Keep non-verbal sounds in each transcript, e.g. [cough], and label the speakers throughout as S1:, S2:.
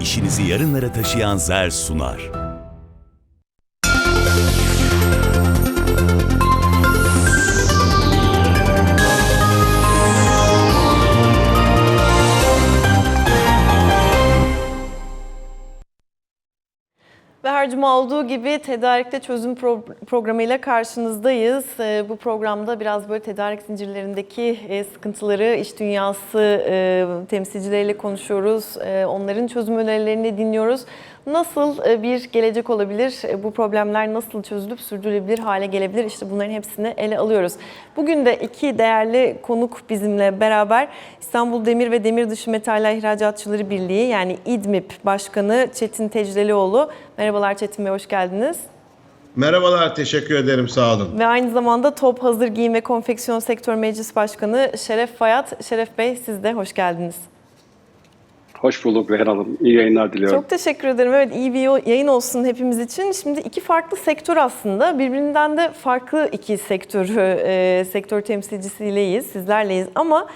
S1: işinizi yarınlara taşıyan Zer sunar.
S2: Her cuma olduğu gibi tedarikte çözüm pro- programıyla karşınızdayız. Ee, Bu programda biraz böyle tedarik zincirlerindeki e, sıkıntıları iş dünyası e, temsilcileriyle konuşuyoruz. E, Onların çözüm önerilerini dinliyoruz. Nasıl e, bir gelecek olabilir? E, Bu problemler nasıl çözülüp sürdürülebilir hale gelebilir? İşte bunların hepsini ele alıyoruz. Bugün de iki değerli konuk bizimle beraber İstanbul Demir ve Demir Dışı Metaller İhracatçıları Birliği yani İDMİP Başkanı Çetin Tecrelioğlu. Merhabalar Çetin Bey, hoş geldiniz.
S3: Merhabalar, teşekkür ederim, sağ olun.
S2: Ve aynı zamanda Top Hazır Giyim ve Konfeksiyon Sektör Meclis Başkanı Şeref Fayat. Şeref Bey siz de hoş geldiniz.
S4: Hoş bulduk Rehan Hanım. İyi yayınlar diliyorum.
S2: Çok teşekkür ederim. Evet iyi bir yayın olsun hepimiz için. Şimdi iki farklı sektör aslında. Birbirinden de farklı iki sektörü, e, sektör temsilcisiyleyiz, sizlerleyiz. Ama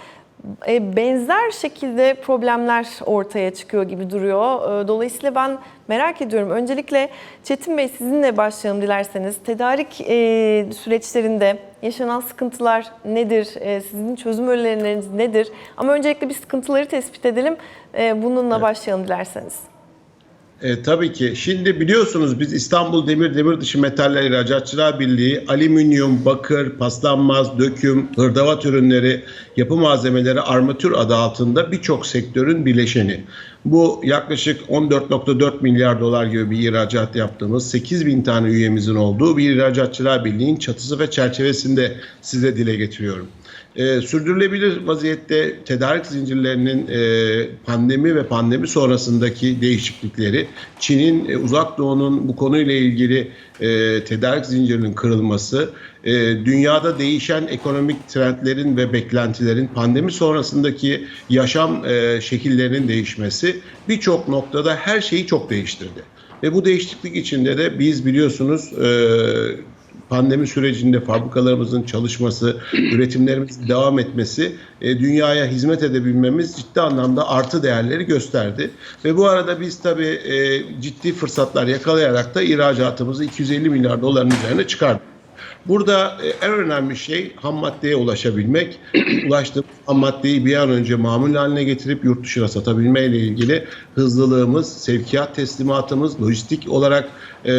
S2: benzer şekilde problemler ortaya çıkıyor gibi duruyor. E, dolayısıyla ben merak ediyorum. Öncelikle Çetin Bey sizinle başlayalım dilerseniz. Tedarik e, süreçlerinde yaşanan sıkıntılar nedir? E, sizin çözüm önerileriniz nedir? Ama öncelikle bir sıkıntıları tespit edelim. E, bununla başlayalım dilerseniz.
S3: E, tabii ki. Şimdi biliyorsunuz biz İstanbul Demir Demir Dışı Metaller İhracatçılar Birliği alüminyum, bakır, paslanmaz, döküm, hırdavat ürünleri, yapı malzemeleri, armatür adı altında birçok sektörün bileşeni. Bu yaklaşık 14.4 milyar dolar gibi bir ihracat yaptığımız 8 bin tane üyemizin olduğu bir ihracatçılar birliğin çatısı ve çerçevesinde size dile getiriyorum. E, sürdürülebilir vaziyette tedarik zincirlerinin e, pandemi ve pandemi sonrasındaki değişiklikleri, Çin'in, e, uzak doğunun bu konuyla ilgili e, tedarik zincirinin kırılması, e, dünyada değişen ekonomik trendlerin ve beklentilerin pandemi sonrasındaki yaşam e, şekillerinin değişmesi birçok noktada her şeyi çok değiştirdi. Ve bu değişiklik içinde de biz biliyorsunuz e, pandemi sürecinde fabrikalarımızın çalışması, üretimlerimizin devam etmesi, e, dünyaya hizmet edebilmemiz ciddi anlamda artı değerleri gösterdi. Ve bu arada biz tabii e, ciddi fırsatlar yakalayarak da ihracatımızı 250 milyar doların üzerine çıkardık. Burada e, en önemli şey ham maddeye ulaşabilmek. [clears throat] Ulaştığımız ham maddeyi bir an önce mamul haline getirip yurt dışına satabilme ile ilgili hızlılığımız, sevkiyat teslimatımız, lojistik olarak e,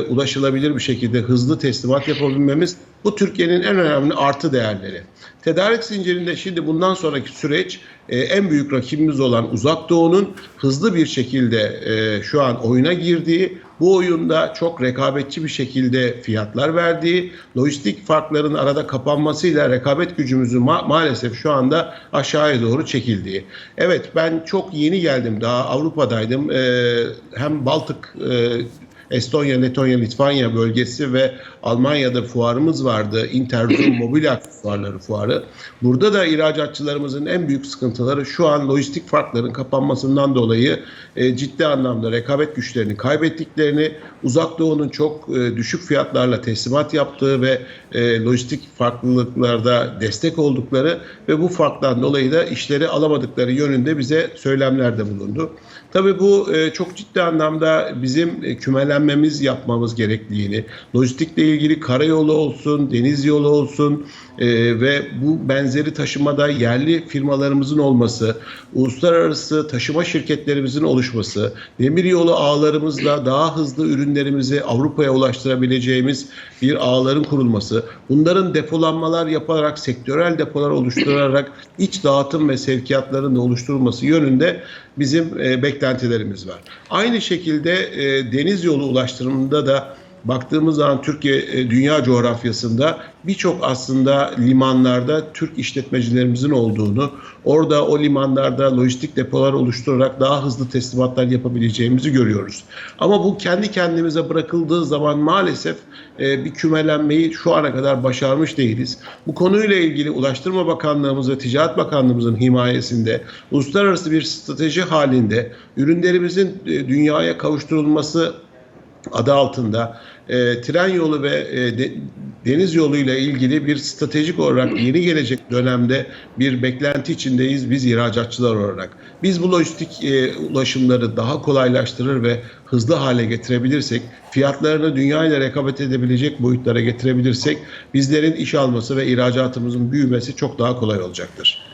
S3: ulaşılabilir bir şekilde hızlı teslimat yapabilmemiz bu Türkiye'nin en önemli artı değerleri. Tedarik zincirinde şimdi bundan sonraki süreç e, en büyük rakibimiz olan Uzak Doğu'nun hızlı bir şekilde e, şu an oyuna girdiği, bu oyunda çok rekabetçi bir şekilde fiyatlar verdiği, lojistik farkların arada kapanmasıyla rekabet gücümüzü ma- maalesef şu anda aşağıya doğru çekildiği. Evet ben çok yeni geldim daha Avrupa'daydım. E, hem Baltık e, Estonya, Letonya, Litvanya bölgesi ve Almanya'da fuarımız vardı. Interzum [clears throat] Mobil Aksesuarları fuarı. Burada da ihracatçılarımızın en büyük sıkıntıları şu an lojistik farkların kapanmasından dolayı e, ciddi anlamda rekabet güçlerini kaybettiklerini, uzak doğunun çok e, düşük fiyatlarla teslimat yaptığı ve e, lojistik farklılıklarda destek oldukları ve bu farktan dolayı da işleri alamadıkları yönünde bize söylemlerde bulundu. Tabii bu e, çok ciddi anlamda bizim e, kümelenmemiz yapmamız gerektiğini, lojistikle ilgili karayolu olsun, deniz yolu olsun e, ve bu benzeri taşımada yerli firmalarımızın olması, uluslararası taşıma şirketlerimizin oluşması, demiryolu ağlarımızla daha hızlı ürünlerimizi Avrupa'ya ulaştırabileceğimiz bir ağların kurulması, bunların depolanmalar yaparak, sektörel depolar oluşturarak iç dağıtım ve sevkiyatların da oluşturulması yönünde bizim e, beklentilerimiz var. Aynı şekilde e, deniz yolu ulaştırımında da baktığımız zaman Türkiye e, dünya coğrafyasında birçok aslında limanlarda Türk işletmecilerimizin olduğunu, orada o limanlarda lojistik depolar oluşturarak daha hızlı teslimatlar yapabileceğimizi görüyoruz. Ama bu kendi kendimize bırakıldığı zaman maalesef e, bir kümelenmeyi şu ana kadar başarmış değiliz. Bu konuyla ilgili Ulaştırma Bakanlığımız ve Ticaret Bakanlığımızın himayesinde uluslararası bir strateji halinde ürünlerimizin e, dünyaya kavuşturulması adı altında e, tren yolu ve e, de, deniz yoluyla ilgili bir stratejik olarak yeni gelecek dönemde bir beklenti içindeyiz biz ihracatçılar olarak. Biz bu lojistik e, ulaşımları daha kolaylaştırır ve hızlı hale getirebilirsek, fiyatlarını dünya ile rekabet edebilecek boyutlara getirebilirsek bizlerin iş alması ve ihracatımızın büyümesi çok daha kolay olacaktır.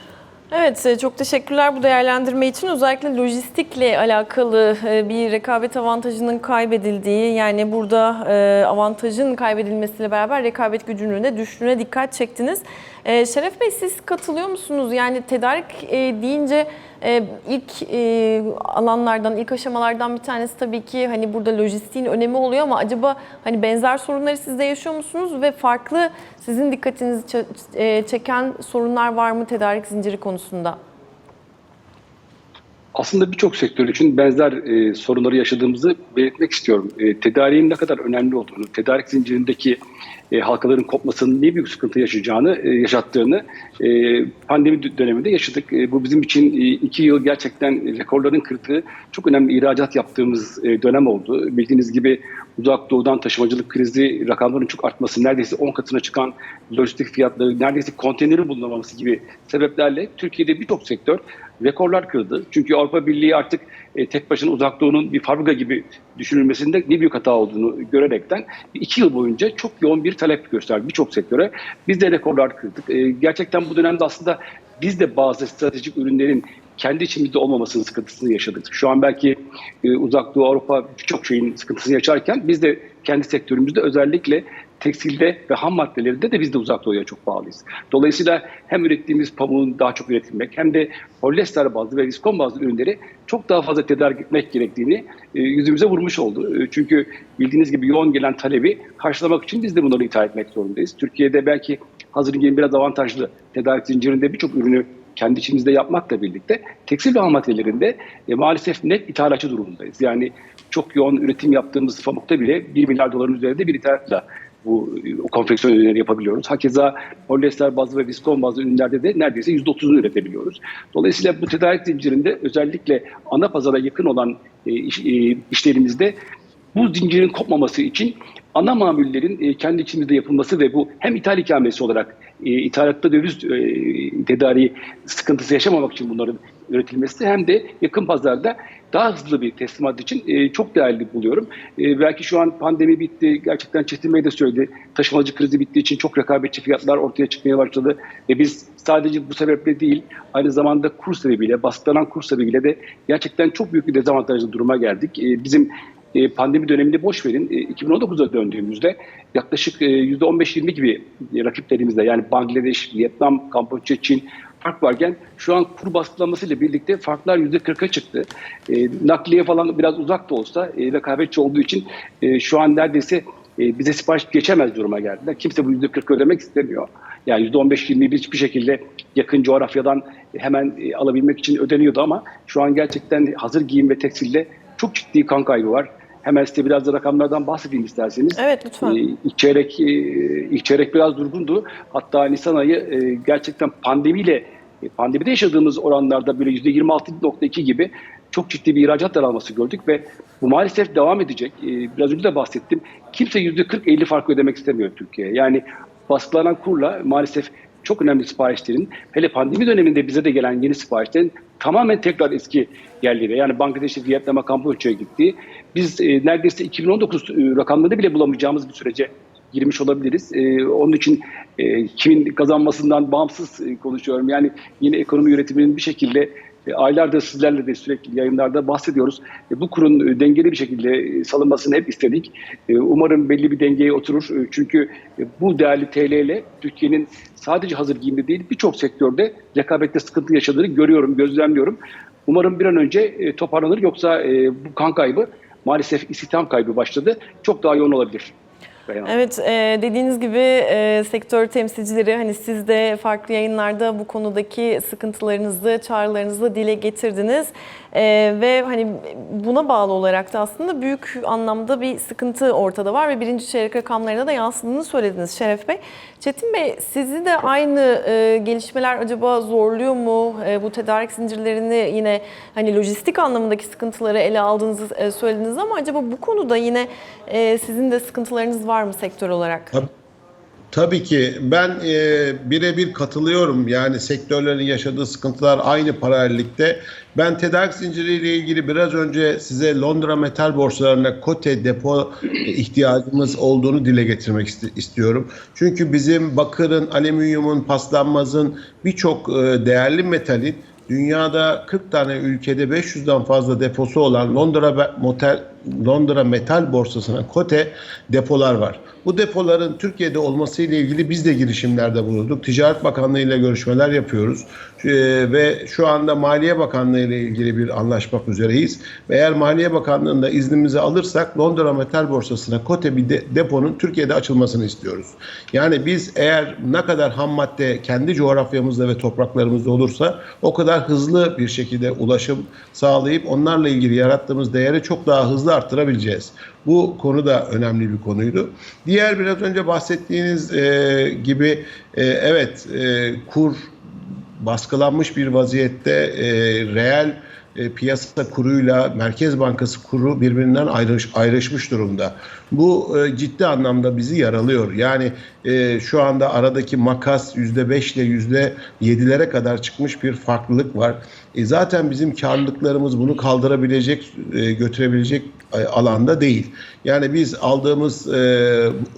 S2: Evet, e, çok teşekkürler bu değerlendirme için. Özellikle lojistikle alakalı e, bir rekabet avantajının kaybedildiği, yani burada e, avantajın kaybedilmesiyle beraber rekabet gücünün de düştüğüne dikkat çektiniz. E, Şeref Bey siz katılıyor musunuz? Yani tedarik e, deyince e, ilk e, alanlardan, ilk aşamalardan bir tanesi tabii ki hani burada lojistiğin önemi oluyor ama acaba hani benzer sorunları siz de yaşıyor musunuz ve farklı sizin dikkatinizi e, çeken sorunlar var mı tedarik zinciri konusunda?
S4: Aslında birçok sektör için benzer e, sorunları yaşadığımızı belirtmek istiyorum. E, tedariğin ne kadar önemli olduğunu, tedarik zincirindeki e, halkaların kopmasının ne büyük sıkıntı yaşayacağını, e, yaşattığını e, pandemi dö- döneminde yaşadık. E, bu bizim için e, iki yıl gerçekten rekorların kırdığı çok önemli ihracat yaptığımız e, dönem oldu. Bildiğiniz gibi uzak doğudan taşımacılık krizi, rakamların çok artması, neredeyse 10 katına çıkan lojistik fiyatları, neredeyse konteyneri bulunamaması gibi sebeplerle Türkiye'de birçok sektör rekorlar kırdı. Çünkü Avrupa Birliği artık e, tek başına uzak doğunun bir fabrika gibi düşünülmesinde ne büyük hata olduğunu görerekten iki yıl boyunca çok yoğun bir talep gösterdi birçok sektöre. Biz de rekorlar kırdık. E, gerçekten bu dönemde aslında biz de bazı stratejik ürünlerin kendi içimizde olmamasının sıkıntısını yaşadık. Şu an belki e, uzak doğu Avrupa birçok şeyin sıkıntısını yaşarken biz de kendi sektörümüzde özellikle tekstilde ve ham maddelerinde de biz de uzak doğuya çok bağlıyız. Dolayısıyla hem ürettiğimiz pamuğun daha çok üretilmek hem de polyester bazlı ve viskon bazlı ürünleri çok daha fazla tedarik etmek gerektiğini e, yüzümüze vurmuş oldu. E, çünkü bildiğiniz gibi yoğun gelen talebi karşılamak için biz de bunları ithal etmek zorundayız. Türkiye'de belki hazır giyim biraz avantajlı tedarik zincirinde birçok ürünü kendi içimizde yapmakla birlikte tekstil ve ham maddelerinde e, maalesef net ithalatçı durumundayız. Yani çok yoğun üretim yaptığımız pamukta bile 1 milyar doların üzerinde bir ithalatla bu e, konfeksiyon ürünleri yapabiliyoruz. Hakeza polyester bazlı ve viskon bazlı ürünlerde de neredeyse %30'unu üretebiliyoruz. Dolayısıyla bu tedarik zincirinde özellikle ana pazara yakın olan e, iş, e, işlerimizde bu zincirin kopmaması için ana mamullerin e, kendi içimizde yapılması ve bu hem ithal ikamesi olarak e, ithalatta döviz e, tedariği sıkıntısı yaşamamak için bunların üretilmesi hem de yakın pazarda daha hızlı bir teslimat için e, çok değerli buluyorum. E, belki şu an pandemi bitti. Gerçekten Çetin Bey de söyledi. Taşımacı krizi bittiği için çok rekabetçi fiyatlar ortaya çıkmaya başladı. Ve biz sadece bu sebeple değil aynı zamanda kur sebebiyle, baskılanan kur sebebiyle de gerçekten çok büyük bir dezavantajlı duruma geldik. E, bizim e, pandemi dönemini boş verin. E, 2019'a döndüğümüzde yaklaşık e, %15-20 gibi rakiplerimizle yani Bangladeş, Vietnam, Kamboçya, Çin fark varken şu an kur baskılanmasıyla birlikte farklar %40'a çıktı. E, nakliye falan biraz uzak da olsa e, rekabetçi olduğu için e, şu an neredeyse e, bize sipariş geçemez duruma geldiler. Kimse bu %40 ödemek istemiyor. Yani %15-20'yi hiçbir şekilde yakın coğrafyadan hemen e, alabilmek için ödeniyordu ama şu an gerçekten hazır giyim ve tekstilde çok ciddi kan kaybı var. Hemen size biraz da rakamlardan bahsedeyim isterseniz.
S2: Evet lütfen.
S4: Ee, ilk çeyrek, e, ilk çeyrek biraz durgundu. Hatta Nisan ayı e, gerçekten pandemiyle, e, pandemide yaşadığımız oranlarda böyle %26.2 gibi çok ciddi bir ihracat daralması gördük ve bu maalesef devam edecek. Ee, Biraz önce de bahsettim. Kimse %40-50 fark ödemek istemiyor Türkiye'ye. Yani baskılanan kurla maalesef çok önemli siparişlerin, hele pandemi döneminde bize de gelen yeni siparişlerin tamamen tekrar eski yerlere yani Bangladeş'e, Vietnam'a, Kamboçya'ya gitti. Biz e, neredeyse 2019 e, rakamlarını bile bulamayacağımız bir sürece girmiş olabiliriz. E, onun için e, kimin kazanmasından bağımsız e, konuşuyorum. Yani yine ekonomi yönetiminin bir şekilde e, aylardır sizlerle de sürekli yayınlarda bahsediyoruz. E, bu kurun e, dengeli bir şekilde e, salınmasını hep istedik. Umarım belli bir dengeye oturur. Çünkü bu değerli TL ile Türkiye'nin sadece hazır giyimde değil birçok sektörde rekabette sıkıntı yaşadığını görüyorum, gözlemliyorum. Umarım bir an önce toparlanır yoksa bu kan kaybı maalesef istihdam kaybı başladı. Çok daha yoğun olabilir. Reyhan.
S2: Evet e, dediğiniz gibi e, sektör temsilcileri hani siz de farklı yayınlarda bu konudaki sıkıntılarınızı, çağrılarınızı dile getirdiniz. E, ve hani buna bağlı olarak da aslında büyük anlamda bir sıkıntı ortada var ve birinci çeyrek rakamlarına da yansıdığını söylediniz Şeref Bey. Çetin Bey sizi de aynı e, gelişmeler acaba zorluyor mu? E, bu tedarik zincirlerini yine hani lojistik anlamındaki sıkıntıları ele aldığınızı e, söylediniz ama acaba bu konuda yine e, sizin de sıkıntılarınız var mı sektör olarak?
S3: Tabii. Tabii ki ben e, birebir katılıyorum. Yani sektörlerin yaşadığı sıkıntılar aynı paralellikte. Ben tedarik zinciriyle ilgili biraz önce size Londra metal borsalarına kote depo e, ihtiyacımız olduğunu dile getirmek iste- istiyorum. Çünkü bizim bakırın, alüminyumun, paslanmazın birçok e, değerli metalin Dünyada 40 tane ülkede 500'den fazla deposu olan Londra Motel Londra Metal Borsası'na kote depolar var. Bu depoların Türkiye'de olması ile ilgili biz de girişimlerde bulunduk. Ticaret Bakanlığı ile görüşmeler yapıyoruz. Ee, ve şu anda Maliye Bakanlığı ile ilgili bir anlaşmak üzereyiz. Ve eğer Maliye Bakanlığı'nda iznimizi alırsak Londra Metal Borsası'na kote bir de- deponun Türkiye'de açılmasını istiyoruz. Yani biz eğer ne kadar ham madde kendi coğrafyamızda ve topraklarımızda olursa o kadar hızlı bir şekilde ulaşım sağlayıp onlarla ilgili yarattığımız değeri çok daha hızlı arttırabileceğiz. Bu konu da önemli bir konuydu. Diğer biraz önce bahsettiğiniz e, gibi e, evet e, kur baskılanmış bir vaziyette e, reel e, piyasa kuruyla Merkez Bankası kuru birbirinden ayrış, ayrışmış durumda. Bu e, ciddi anlamda bizi yaralıyor. Yani e, şu anda aradaki makas %5 ile %7'lere kadar çıkmış bir farklılık var. E, zaten bizim karlılıklarımız bunu kaldırabilecek, e, götürebilecek e, alanda değil. Yani biz aldığımız e,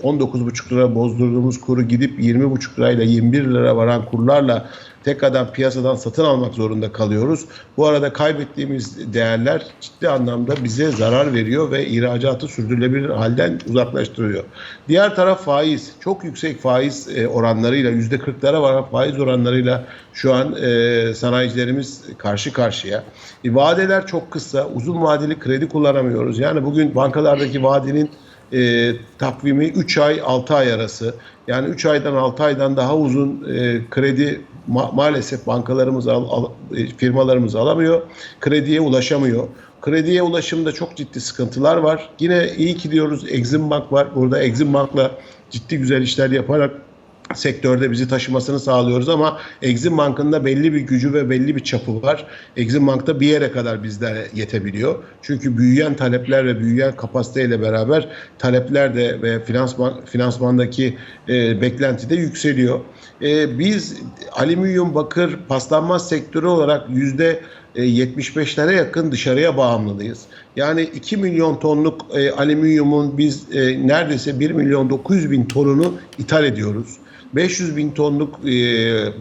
S3: 19,5 lira bozdurduğumuz kuru gidip 20,5 lirayla 21 lira varan kurlarla tekrardan piyasadan satın almak zorunda kalıyoruz. Bu arada kaybettiğimiz değerler ciddi anlamda bize zarar veriyor ve ihracatı sürdürülebilir halden uzaklaştırıyor. Diğer taraf faiz. Çok yüksek faiz e, oranlarıyla %40'lara varan faiz oranlarıyla şu an e, sanayicilerimiz karşı karşıya. E, vadeler çok kısa. Uzun vadeli kredi kullanamıyoruz. Yani bugün bankalardaki vadenin e, takvimi 3 ay 6 ay arası. Yani 3 aydan 6 aydan daha uzun e, kredi ma- maalesef bankalarımız al, al- e, firmalarımız alamıyor. Krediye ulaşamıyor. Krediye ulaşımda çok ciddi sıkıntılar var. Yine iyi ki diyoruz Exim Bank var. Burada Exim Bank'la ciddi güzel işler yaparak sektörde bizi taşımasını sağlıyoruz ama Exim Bank'ın da belli bir gücü ve belli bir çapı var. Exim Bank'ta bir yere kadar bizlere yetebiliyor. Çünkü büyüyen talepler ve büyüyen kapasiteyle beraber talepler de ve finansman finansmandaki e, beklenti de yükseliyor. E, biz alüminyum, bakır, paslanmaz sektörü olarak yüzde e, 75'lere yakın dışarıya bağımlıyız. Yani 2 milyon tonluk e, alüminyumun biz e, neredeyse 1 milyon 900 bin tonunu ithal ediyoruz. 500 bin tonluk e,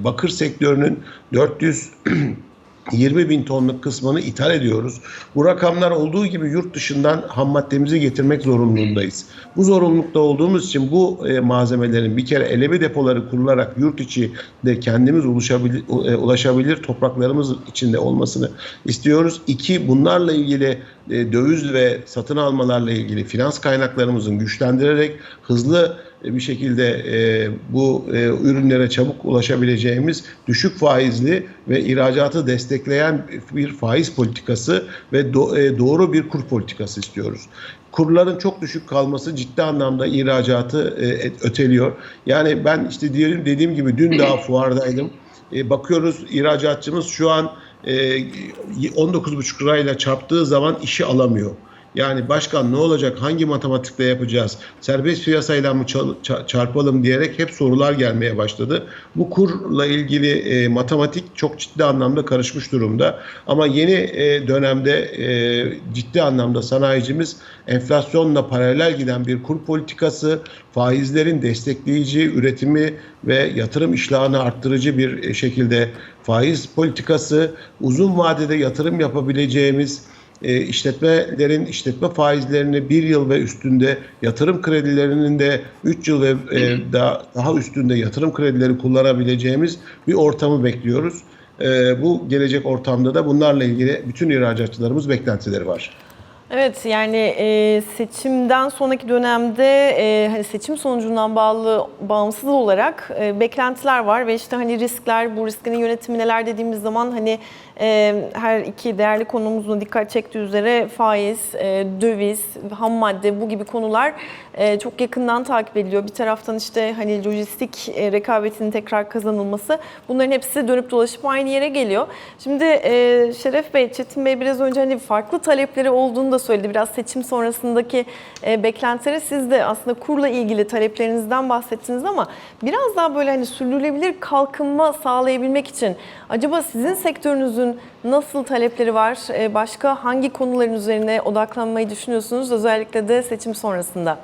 S3: bakır sektörünün 400 [clears throat] 20 bin tonluk kısmını ithal ediyoruz. Bu rakamlar olduğu gibi yurt dışından ham maddemizi getirmek zorunluluğundayız. Bu zorunlulukta olduğumuz için bu e, malzemelerin bir kere eleme depoları kurularak yurt içi de kendimiz ulaşabilir, e, ulaşabilir topraklarımız içinde olmasını istiyoruz. İki, bunlarla ilgili e, döviz ve satın almalarla ilgili finans kaynaklarımızın güçlendirerek hızlı bir şekilde e, bu e, ürünlere çabuk ulaşabileceğimiz düşük faizli ve ihracatı destekleyen bir faiz politikası ve do- e, doğru bir kur politikası istiyoruz. Kurların çok düşük kalması ciddi anlamda ihracatı e, öteliyor. Yani ben işte diyelim dediğim gibi dün daha [clears throat] fuardaydım. E, bakıyoruz ihracatçımız şu an e, 19,5 lirayla çarptığı zaman işi alamıyor. Yani başkan ne olacak, hangi matematikle yapacağız, serbest piyasayla mı çarpalım diyerek hep sorular gelmeye başladı. Bu kurla ilgili e, matematik çok ciddi anlamda karışmış durumda. Ama yeni e, dönemde e, ciddi anlamda sanayicimiz enflasyonla paralel giden bir kur politikası, faizlerin destekleyici üretimi ve yatırım iştahını arttırıcı bir e, şekilde faiz politikası, uzun vadede yatırım yapabileceğimiz e, işletmelerin işletme faizlerini bir yıl ve üstünde yatırım kredilerinin de 3 yıl ve e, daha, daha üstünde yatırım kredileri kullanabileceğimiz bir ortamı bekliyoruz. E, bu gelecek ortamda da bunlarla ilgili bütün ihracatçılarımız beklentileri var.
S2: Evet yani e, seçimden sonraki dönemde e, hani seçim sonucundan bağlı bağımsız olarak e, beklentiler var ve işte hani riskler bu risklerin yönetimi neler dediğimiz zaman hani her iki değerli konumuzun dikkat çektiği üzere faiz, e, döviz, ham madde bu gibi konular e, çok yakından takip ediliyor. Bir taraftan işte hani lojistik e, rekabetinin tekrar kazanılması bunların hepsi dönüp dolaşıp aynı yere geliyor. Şimdi Şeref Bey, Çetin Bey biraz önce hani farklı talepleri olduğunu da söyledi. Biraz seçim sonrasındaki beklentileri siz de aslında kurla ilgili taleplerinizden bahsettiniz ama biraz daha böyle hani sürdürülebilir kalkınma sağlayabilmek için acaba sizin sektörünüzün nasıl talepleri var? E, başka hangi konuların üzerine odaklanmayı düşünüyorsunuz özellikle de seçim sonrasında?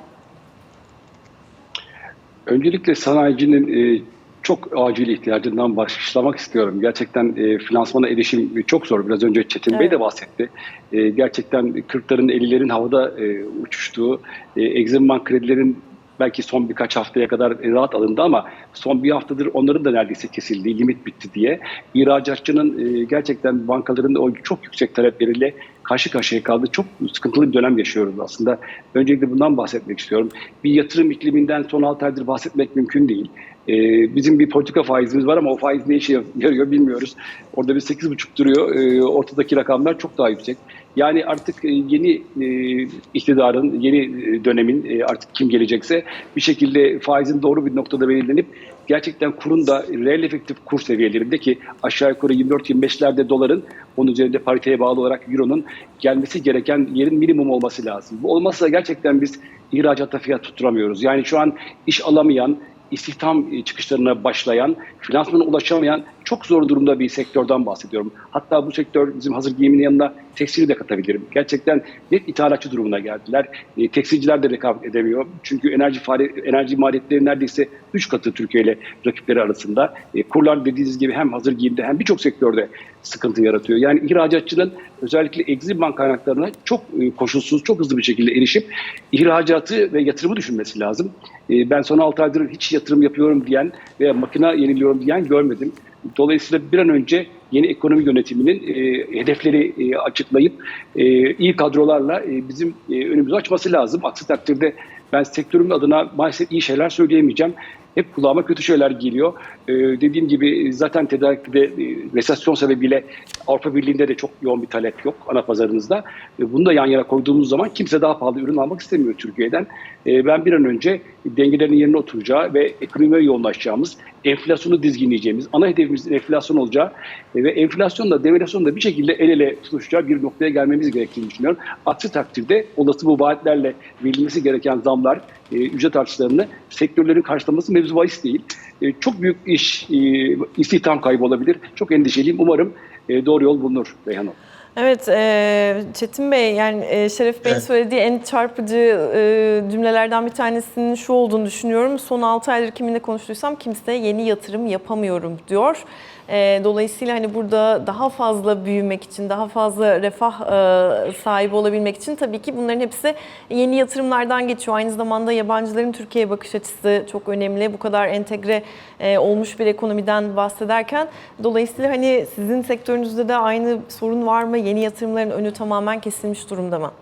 S4: Öncelikle sanayicinin e, çok acil ihtiyacından başlamak istiyorum. Gerçekten e, finansmana erişim çok zor. Biraz önce Çetin Bey
S2: Evet.
S4: de bahsetti. E, gerçekten 40'ların 50'lerin havada e, uçuştuğu, e, Exim Bank kredilerin belki son birkaç haftaya kadar rahat alındı ama son bir haftadır onların da neredeyse kesildiği, limit bitti diye ihracatçının e, gerçekten bankaların o çok yüksek talepleriyle karşı karşıya kaldığı çok sıkıntılı bir dönem yaşıyoruz aslında. Öncelikle bundan bahsetmek istiyorum. Bir yatırım ikliminden son 6 aydır bahsetmek mümkün değil. Ee, bizim bir politika faizimiz var ama o faiz ne işe yarıyor bilmiyoruz. Orada bir 8,5 duruyor. Ee, ortadaki rakamlar çok daha yüksek. Yani artık e, yeni e, iktidarın, yeni e, dönemin artık kim gelecekse bir şekilde faizin doğru bir noktada belirlenip gerçekten kurun da reel efektif kur seviyelerinde ki aşağı yukarı 24-25'lerde doların onun üzerinde pariteye bağlı olarak euronun gelmesi gereken yerin minimum olması lazım. Bu olmazsa gerçekten biz ihracatta fiyat tutturamıyoruz. Yani şu an iş alamayan, istihdam çıkışlarına başlayan, finansmana ulaşamayan çok zor durumda bir sektörden bahsediyorum. Hatta bu sektör bizim hazır giyimin yanına tekstili de katabilirim. Gerçekten net ithalatçı durumuna geldiler. E, tekstilciler de rekabet edemiyor. Çünkü enerji faaliyet, enerji maliyetleri neredeyse 3 katı Türkiye ile rakipleri arasında. E, kurlar dediğiniz gibi hem hazır giyimde hem birçok sektörde sıkıntı yaratıyor. Yani ihracatçının özellikle Exim Bank kaynaklarına çok e, koşulsuz, çok hızlı bir şekilde erişip ihracatı ve yatırımı düşünmesi lazım. E, ben son 6 aydır hiç yatırım yapıyorum diyen veya makine yeniliyorum diyen görmedim. Dolayısıyla bir an önce yeni ekonomi yönetiminin e, hedefleri e, açıklayıp e, iyi kadrolarla e, bizim e, önümüzü açması lazım. Aksi takdirde ben sektörümün adına maalesef iyi şeyler söyleyemeyeceğim. Hep kulağıma kötü şeyler geliyor. Ee, dediğim gibi zaten tedarikte e, resesyon sebebiyle Avrupa Birliği'nde de çok yoğun bir talep yok ana pazarımızda. E, bunu da yan yana koyduğumuz zaman kimse daha pahalı ürün almak istemiyor Türkiye'den. E, ben bir an önce dengelerin yerine oturacağı ve ekonomiye yoğunlaşacağımız, enflasyonu dizginleyeceğimiz, ana hedefimizin enflasyon olacağı e, ve enflasyonla devalüasyonla bir şekilde el ele tutuşacağı bir noktaya gelmemiz gerektiğini düşünüyorum. Aksi takdirde olası bu vaatlerle verilmesi gereken zamlar, e, ücret artışlarını sektörlerin karşılaması mevzu bahis değil. E, çok büyük iş, istihdam kaybı olabilir. Çok endişeliyim. Umarım doğru yol bulunur Reyhan Hanım.
S2: Evet e, Çetin Bey yani e, Şeref Bey'in
S3: Evet.
S2: söylediği en çarpıcı e, cümlelerden bir tanesinin şu olduğunu düşünüyorum. Son 6 aydır kiminle konuştuysam kimse yeni yatırım yapamıyorum diyor. E, dolayısıyla hani burada daha fazla büyümek için, daha fazla refah e, sahibi olabilmek için tabii ki bunların hepsi yeni yatırımlardan geçiyor. Aynı zamanda yabancıların Türkiye'ye bakış açısı çok önemli. Bu kadar entegre e, olmuş bir ekonomiden bahsederken dolayısıyla hani sizin sektörünüzde de aynı sorun var mı? Yeni yatırımların önü tamamen kesilmiş durumda mı?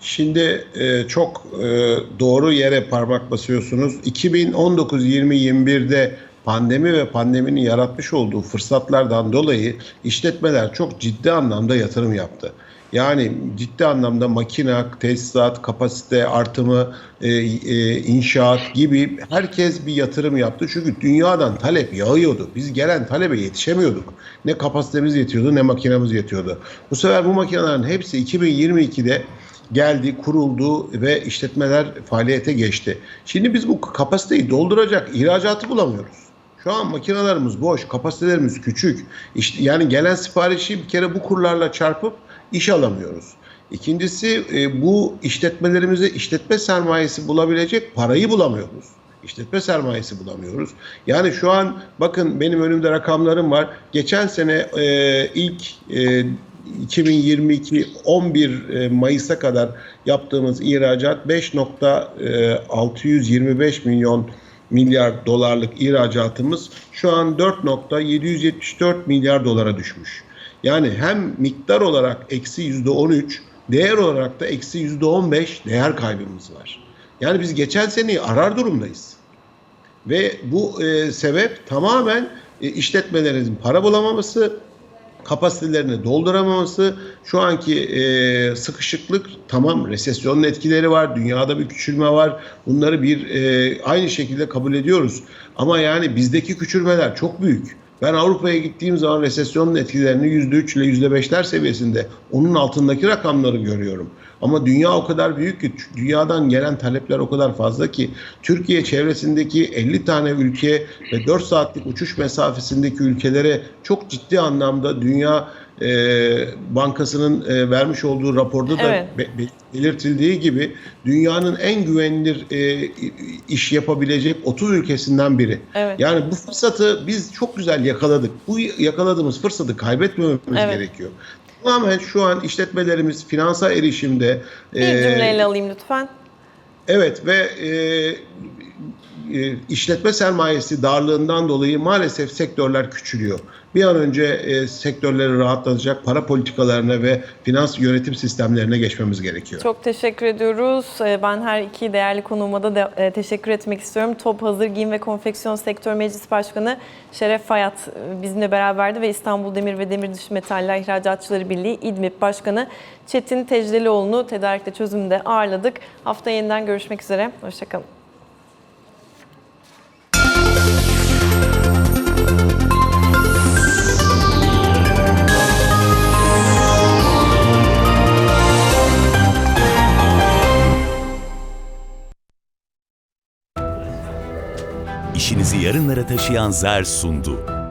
S3: Şimdi e, çok e, doğru yere parmak basıyorsunuz. 2019-20-21'de pandemi ve pandeminin yaratmış olduğu fırsatlardan dolayı işletmeler çok ciddi anlamda yatırım yaptı. Yani ciddi anlamda makine, tesisat, kapasite artımı, e, e, inşaat gibi herkes bir yatırım yaptı. Çünkü dünyadan talep yağıyordu. Biz gelen talebe yetişemiyorduk. Ne kapasitemiz yetiyordu ne makinemiz yetiyordu. Bu sefer bu makinelerin hepsi 2022'de geldi, kuruldu ve işletmeler faaliyete geçti. Şimdi biz bu kapasiteyi dolduracak ihracatı bulamıyoruz. Şu an makinelerimiz boş, kapasitelerimiz küçük. İşte yani gelen siparişi bir kere bu kurlarla çarpıp iş alamıyoruz. İkincisi e, bu işletmelerimize işletme sermayesi bulabilecek parayı bulamıyoruz. İşletme sermayesi bulamıyoruz. Yani şu an bakın benim önümde rakamlarım var. Geçen sene e, ilk e, 2022 11 e, Mayıs'a kadar yaptığımız ihracat 5.625 milyon milyar dolarlık ihracatımız şu an 4.774 milyar dolara düşmüş. Yani hem miktar olarak eksi yüzde 13, değer olarak da eksi yüzde 15 değer kaybımız var. Yani biz geçen seneyi arar durumdayız. Ve bu e, sebep tamamen e, işletmelerin para bulamaması, kapasitelerini dolduramaması, şu anki e, sıkışıklık tamam resesyonun etkileri var, dünyada bir küçülme var. Bunları bir e, aynı şekilde kabul ediyoruz. Ama yani bizdeki küçülmeler çok büyük. Ben Avrupa'ya gittiğim zaman resesyonun etkilerini %3 ile %5'ler seviyesinde onun altındaki rakamları görüyorum. Ama dünya o kadar büyük ki dünyadan gelen talepler o kadar fazla ki Türkiye çevresindeki 50 tane ülke ve 4 saatlik uçuş mesafesindeki ülkelere çok ciddi anlamda dünya e, bankasının e, vermiş olduğu raporda da
S2: Evet.
S3: be- be- belirtildiği gibi dünyanın en güvenilir e, iş yapabilecek 30 ülkesinden biri.
S2: Evet.
S3: Yani bu fırsatı biz çok güzel yakaladık. Bu yakaladığımız fırsatı kaybetmememiz
S2: Evet.
S3: gerekiyor. Tamamen şu an işletmelerimiz finansal erişimde
S2: Bir
S3: e,
S2: cümleyle alayım lütfen.
S3: Evet ve e, e, işletme sermayesi darlığından dolayı maalesef sektörler küçülüyor. Bir an önce e, sektörleri rahatlatacak para politikalarına ve finans yönetim sistemlerine geçmemiz gerekiyor.
S2: Çok teşekkür ediyoruz. Ee, Ben her iki değerli konuğuma da de- e, teşekkür etmek istiyorum. Top Hazır Giyim ve Konfeksiyon Sektör Meclis Başkanı Şeref Fayat e, bizimle beraberdi ve İstanbul Demir ve Demir Dışı Metaller İhracatçıları Birliği İdmip Başkanı Çetin Tecdelioğlu'nu tedarikte çözümde ağırladık. Hafta yeniden görüşmek üzere. Hoşçakalın.
S1: İşinizi yarınlara taşıyan Zer sundu.